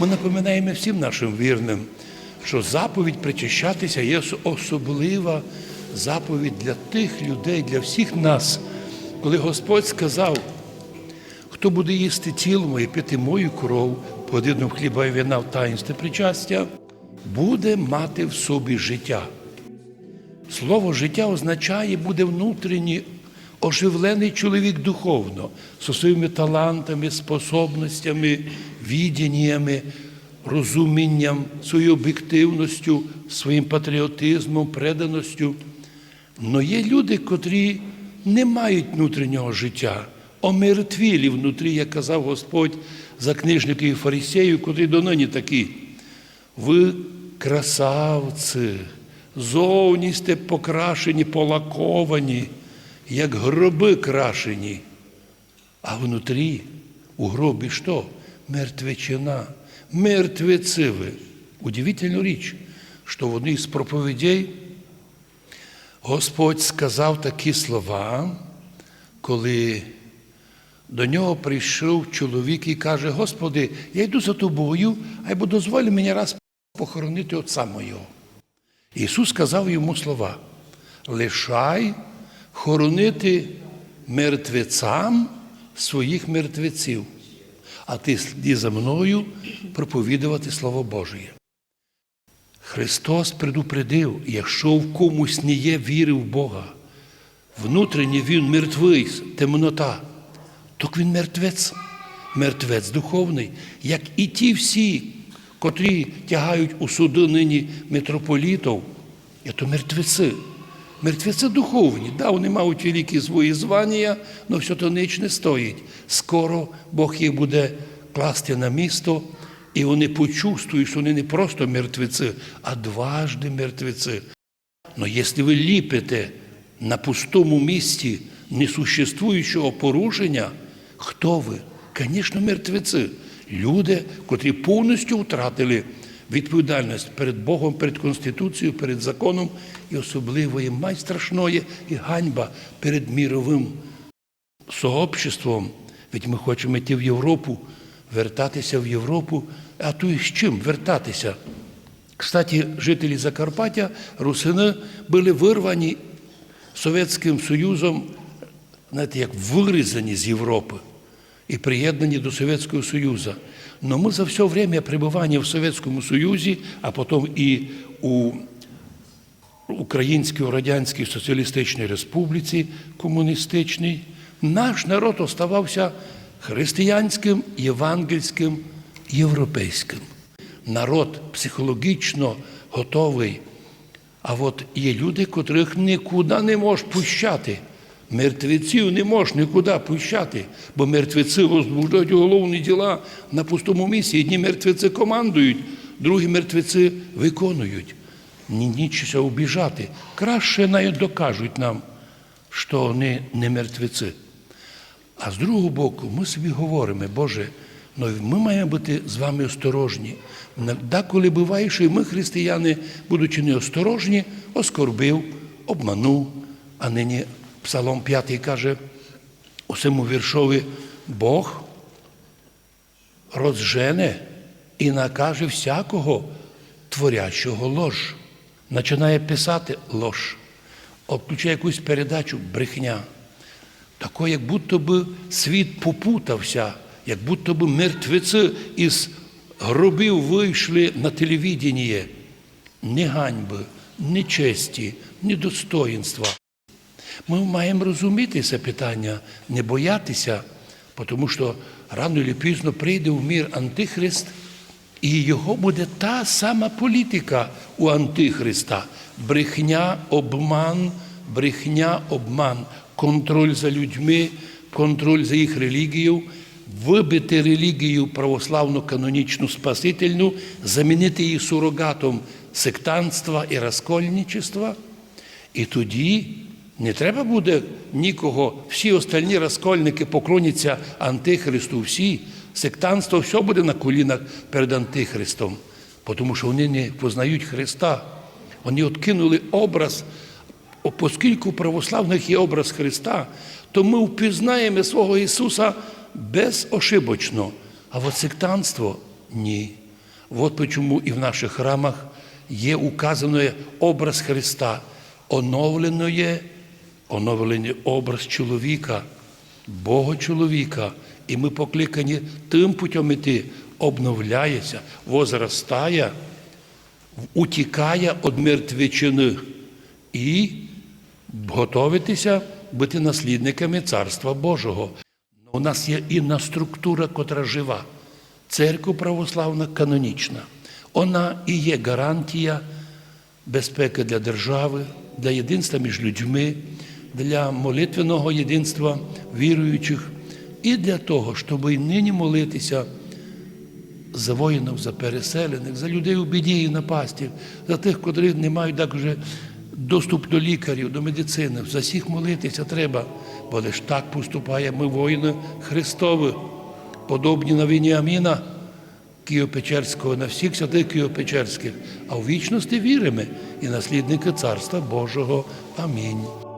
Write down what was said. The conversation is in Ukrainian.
Ми напоминаємо всім нашим вірним, що заповідь причащатися є особлива заповідь для тих людей, для всіх нас. Коли Господь сказав, хто буде їсти тіло моє, пити мою кров, подивну хліба і вина в таїнстві причастя, буде мати в собі життя. Слово життя означає, буде внутрішній оживлений чоловік духовно, зі своїми талантами, способностями, відіннями, розумінням, своєю об'єктивністю, своїм патріотизмом, преданістю. Но є люди, котрі не мають внутрішнього життя, омертвілі внутрі, як казав Господь за книжників і фарисеїв, котрі донині такі. Ви красавці, зовні сте покрашені, полаковані, як гроби крашені. А внутрі у гробі що? Мертвечина, мертвеці ви. Удивительна річ, що в одній з проповідей Господь сказав такі слова, коли до нього прийшов чоловік і каже: Господи, я йду за тобою, а бо дозволь мені раз похоронити отця мого. Ісус сказав йому слова: лишай хоронити мертвецям своїх мертвеців, а ти сліди за мною проповідувати Слово Божє. Христос предупредив, якщо в комусь не є віри в Бога, внутрішній він мертвий, темнота, то він мертвець, мертвець духовний, як і ті всі, котрі тягають у суди нині митрополітів, це мертвеці. Мертвеці духовні, да, вони мають великі свої звання, але все то ніч не стоїть. Скоро Бог їх буде класти на місто, і вони почувствують, що вони не просто мертвеці, а дважди мертвеці. Но якщо ви ліпите на пустому місці несуществуючого порушення, хто ви? Звісно, мертвеці. Люди, котрі повністю втратили відповідальність перед Богом, перед Конституцією, перед законом і особливо є найстрашної і ганьба перед міровим сообществом. Ведь ми хочемо йти в Європу, вертатися в Європу, а то і з чим вертатися? Кстати, жителі Закарпаття, русини, були вирвані Совєтським Союзом, знаєте, як вирізані з Європи і приєднані до Совєтського Союзу. Но ми за все время перебування в Совєтському Союзі, а потім і у Українській Радянській Соціалістичній Республіці комуністичній, наш народ оставався християнським, євангельським, європейським. Народ психологічно готовий. А от є люди, котрих нікуди не можеш пущати. Мертвеців не можеш нікуди пущати, бо мертвеці возбуждають головні діла на пустому місці. Одні мертвеці командують, другі мертвеці виконують. Ні, нічого обіжати. Краще навіть докажуть нам, що вони не мертвеці. А з другого боку, ми собі говоримо, Боже, ну ми маємо бути з вами осторожні. Деколи буває, що і ми, християни, будучи неосторожні, оскорбив, обманув, а нині Псалом 5 каже у цьому віршові Бог розжене і накаже всякого творячого лож. Починає писати лож, включає якусь передачу брехня. Тако, як будто би світ попутався, як будто би мертвеці із гробів вийшли на телевідіння. Ні ганьби, ні честі, ні достоїнства. Ми маємо розуміти це питання, не боятися, тому що рано чи пізно прийде в мір Антихрист, і його буде та сама політика у Антихриста. Брехня, обман, брехня, обман, контроль за людьми, контроль за їх релігією, вибити релігію православну, канонічну, спасительну, замінити її сурогатом сектантства і розкольничества. І тоді не треба буде нікого, всі остальні розкольники поклоняться Антихристу, всі. Сектантство все буде на колінах перед Антихристом, тому що вони не познають Христа. Вони откинули образ, оскільки у православних є образ Христа, то ми впізнаємо свого Ісуса безошибочно. А от сектантство Ні. От почому і в наших храмах є указано образ Христа, оновлено є оновлений образ чоловіка, Бога чоловіка. І ми покликані тим путем іти, обновляється, возростає, утікає від мертвечини і готовитися бути наслідниками Царства Божого. У нас є інна структура, котра жива. Церква православна канонічна. Вона і є гарантія безпеки для держави, для єдинства між людьми, для молитвеного єдинства віруючих і для того, щоб і нині молитися за воїнів, за переселених, за людей у біді і напасті, за тих, котрі не мають так вже доступ до лікарів, до медицини. За всіх молитися треба, бо лиш так поступає ми воїни Христові, подобні на війні Аміна Києво-Печерського, на всіх святих Києво-Печерських, а в вічності віримо і наслідники Царства Божого. Амінь.